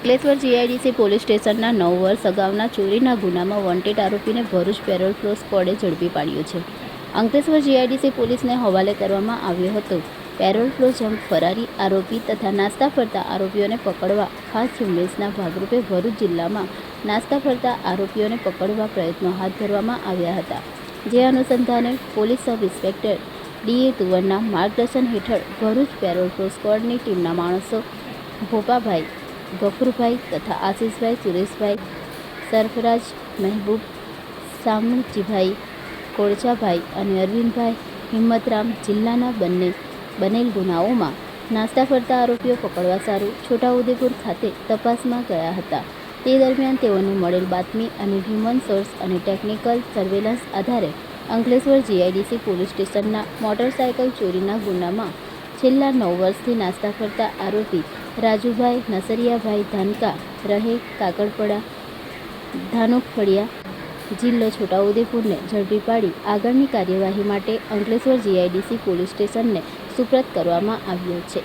Ankleshwar GIDC police સ્ટેશનના નવ વર્ષ અગાઉના ચોરીના ગુનામાં વોન્ટેડ આરોપીને ભરૂચ પેરોલ ફ્લો સ્કવોડે ઝડપી પાડ્યો છે. અંકલેશ્વર જીઆઈડીસી પોલીસને હવાલે કરવામાં આવ્યો હતો. પેરોલ ફ્લો જંપ ફરારી આરોપી તથા નાસ્તા ફરતા આરોપીઓને પકડવા ખાસ ઝુંબેશના ભાગરૂપે ભરૂચ જિલ્લામાં નાસ્તા ફરતા આરોપીઓને પકડવા પ્રયત્નો હાથ ધરવામાં આવ્યા હતા. જે અનુસંધાને પોલીસ સબ ઇન્સ્પેક્ટર ડીએ તુવરના માર્ગદર્શન હેઠળ ભરૂચ પેરોલ ફ્લો સ્કોડની ટીમના માણસો ભોપાભાઈ ગફુરભાઈ તથા આશીષભાઈ, સુરેશભાઈ, સરફરાજ, મહેબૂબ સામુજીભાઈ કોળચાભાઈ અને અરવિંદભાઈ હિંમતરામ જિલ્લાના બંને બનેલ ગુનાઓમાં નાસ્તા ફરતા આરોપીઓ પકડવા સારું છોટાઉદેપુર ખાતે તપાસમાં ગયા હતા. તે દરમિયાન તેઓને મળેલ બાતમી અને હ્યુમન સોર્સ અને ટેકનિકલ સર્વેલન્સ આધારે અંકલેશ્વર જીઆઈડીસી પોલીસ સ્ટેશનના મોટરસાયકલ ચોરીના ગુનામાં છેલ્લા નવ વર્ષથી નાસ્તા ફરતા આરોપી રાજુભાઈ નસરિયાભાઈ ધાનકા રહે કાકડપડા ધાનુકફળિયા જિલ્લો છોટાઉદેપુરને ઝડપી પાડી આગળની કાર્યવાહી માટે અંકલેશ્વર જીઆઈડીસી પોલીસ સ્ટેશનને સુપ્રત કરવામાં આવ્યો છે.